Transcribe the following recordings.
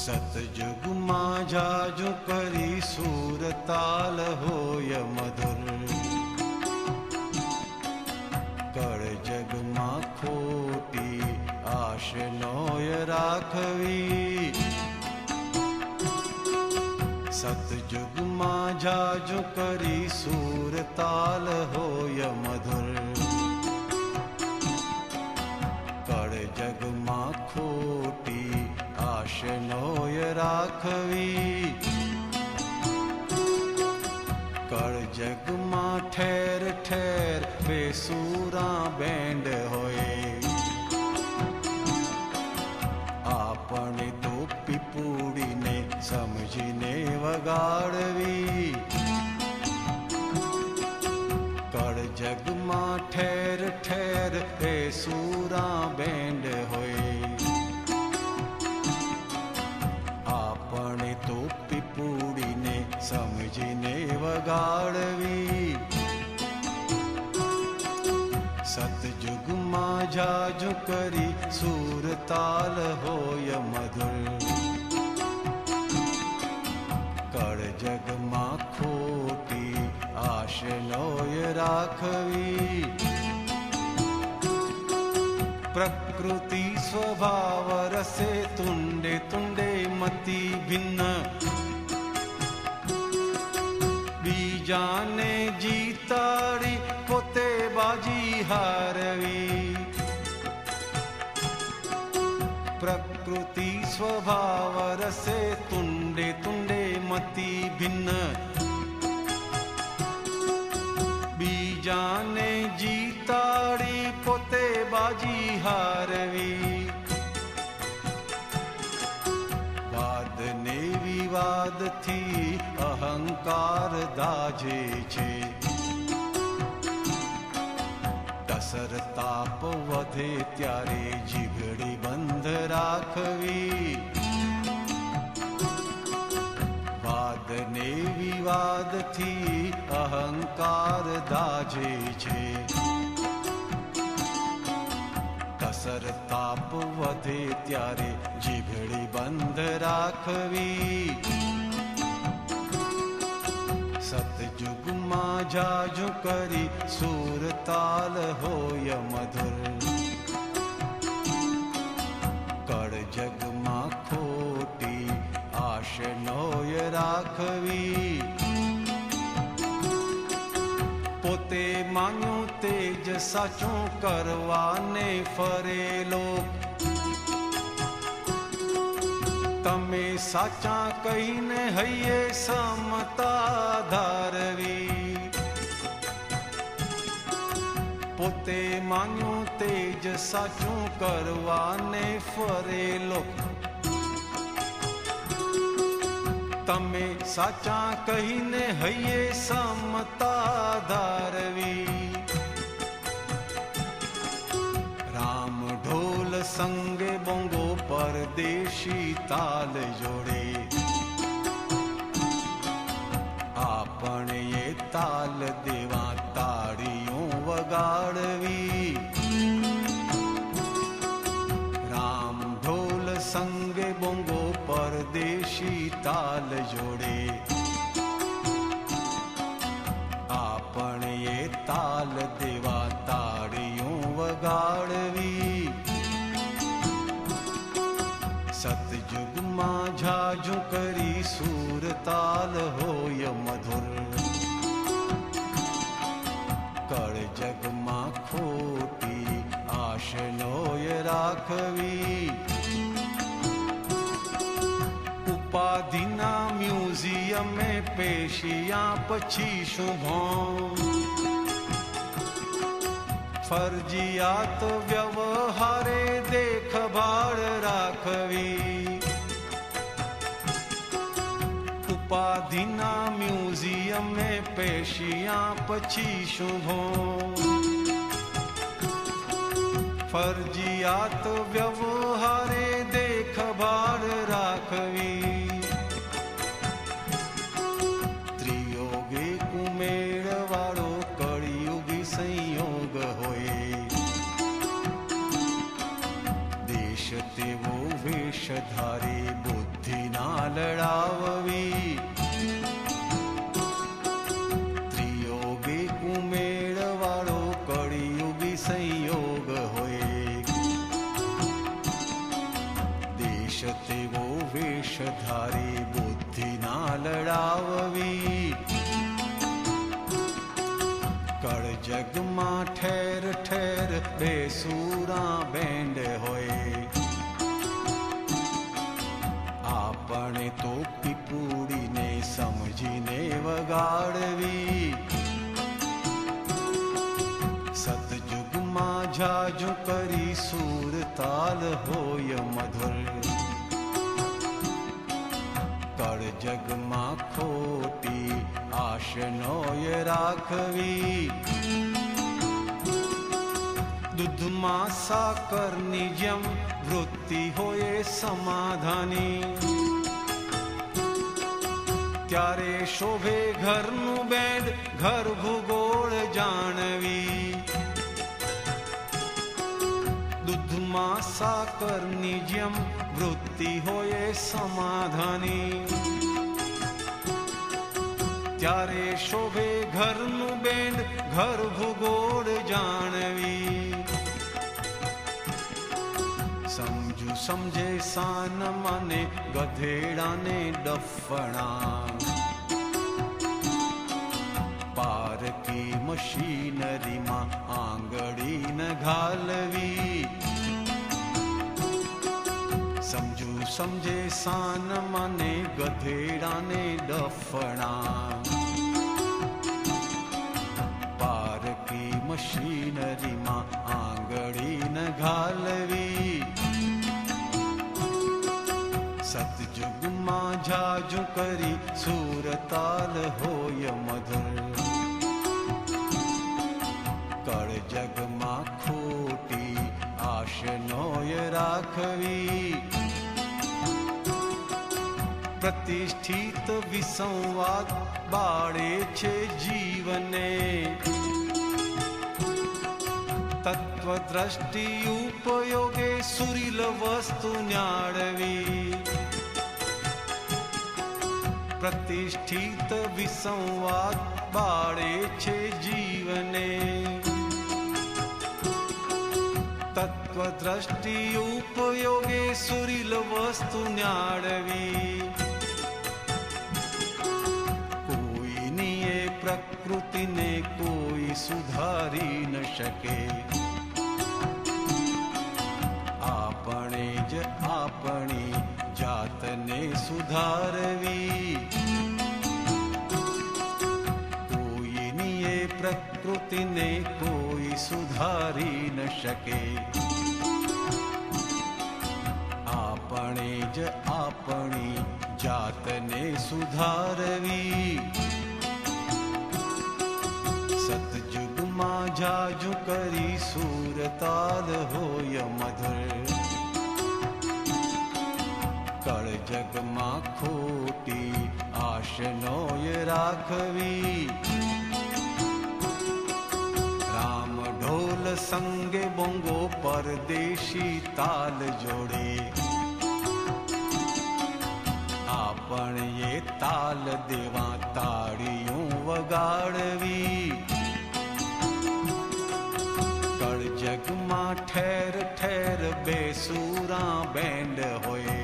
सतजुग माझा जो करी सूर ताल हो मधुर। कर जग मा खोटी आश नोय राखवी। सतजुग माझा जो करी सूर ताल होय मधुर। कर जग मा खोटी નોય રાખવી. કળ જગમાં ઠેર ઠેર બેસુરા બેન્ડ હોય. આપણે તો પીપુડીને સમજીને વગાડવી. કળ જગમાં ઠેર ઠેર બેસુરા બેન્ડ હોય. સમજીને વગાડવી સતજુગમાં જાજુ કરી સુરતાલ હોય મધુર કળ જગમાં ખોટી આશ નોય રાખવી પ્રકૃતિ સ્વભાવ રસે તુંડે તુંડે મતિ ભિન્ન બીજાને જીતાડી પોતે બાજી હારવી પ્રકૃતિ સ્વભાવ રસે તુંડે તુંડે મતી ભિન્ન બીજાને જીતાડી પોતે બાજી હારવી અહંકાર દાજે છે. કસર તાપ વધે ત્યારે જીગડી બંધ રાખવી. વાદ ને વિવાદથી અહંકાર દાજે છે. કસર તાપ વધે ત્યારે જીભડી બંધ રાખવી. सतयुग माझा जो करी सूर ताल होय मधुर। कड़ जग मा खोटी आश नोय राखवी। पोते माय तेज साचो करवाने फरे लोक સાચા કહીને હૈયે સમતા ધારવી પોતે માન્યું તેજ સાચું કરવાને ફરેલો. તમે સાચા કહીને હૈયે સમતા ધારવી તાલ જોડે આપણે એ તાલ દેવા તાળીઓ વગાડવી રામ ઢોલ સંગે બોંગો પરદેશી તાલ જોડે सतयुग माझा करी सूर ताल हो मधुर। कर जग मा खोटी आशनोय राखवी। उपाधिना म्यूज़ियम में पेशिया पछी शुभों ફરજિયાત વ્યવહારે દેખભાળ રાખવી. ઉપાધિના મ્યુઝિયમે પેશિયા પછી શુભો. ફરજિયાત વ્યવહારે દેખભાળ રાખવી. ધારે બુદ્ધિ લડાવવી ત્રિયોગી કુમેળ વાળો કળિયુગી સંયોગ હોય દેશ તેવો વેશ ધારી બુદ્ધિ ના લડાવવી કળ જગમાં ઠેર ઠેર બેસુરા બેન્ડ હોય આપણે તો પીપુડીને સમજીને વગાડવી સતયુગમાં જાજુ કરી સુર તાલ હોય મધુર કળ જગમાં ખોટી આશનોય રાખવી દૂધમાં સાકરની જેમ વૃત્તિ હોય સમાધાની ત્યારે શોભે ઘરનું બેડ, ઘર ભૂગોળ જાણવી. દૂધમાં સાકરની જેમ વૃત્તિ હોય સમાધાની. ત્યારે શોભે ઘરનું બેન્ડ ઘર ભૂગોળ જાણવી. સમજુ, સમજે સાન મને, ગધેડાને ડફણા. પારકી મશીનરીમાં આંગળી ન ઘાલવી. સમજુ, સમજે સાન મને, ગધેડાને ડફણા. પારકી મશીનરીમાં આંગળી ન ઘાલવી. झाजु करी सूरताल होय मधुर। कर जगमा खोटी आश नोय राखवी। प्रतिष्ठित विसंवाद बाडे छे जीवने। तत्त्वदृष्टि उपयोगे सुरिल वस्तु ज्ञावि પ્રતિષ્ઠિત વિસંવાદ બાળે છે જીવને. તત્વદ્રષ્ટિ ઉપયોગે સુરીલ વસ્તુ ન્યાળવી. કોઈની એ પ્રકૃતિને કોઈ સુધારી ન શકે. આપણે જ આપણી જાતને સુધારવી. પ્રકૃતિને કોઈ સુધારી ન શકે આપણે જ આપણી જાતને સુધારવી સતયુગમાં જાજુ કરી સુરતાલ હોય મધુર કળ જગમાં ખોટી આશનોય રાખવી ઢોલ સંગે બોંગો પરદેશી તાલ જોડે આપણે એ તાલ દેવા તાળીયું વગાડવી કળ જગમાં ઠેર ઠેર બેસુરા બેન્ડ હોય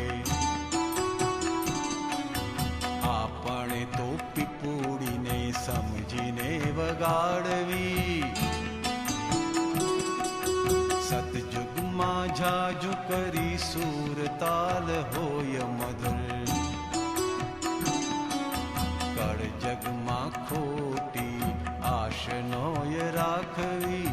આપણે તો પીપુડીને સમજીને વગાડવી सतयुग माझा जो करी सूर ताल होय मधुर. कर जग कगमाोटी आश नोय राखवी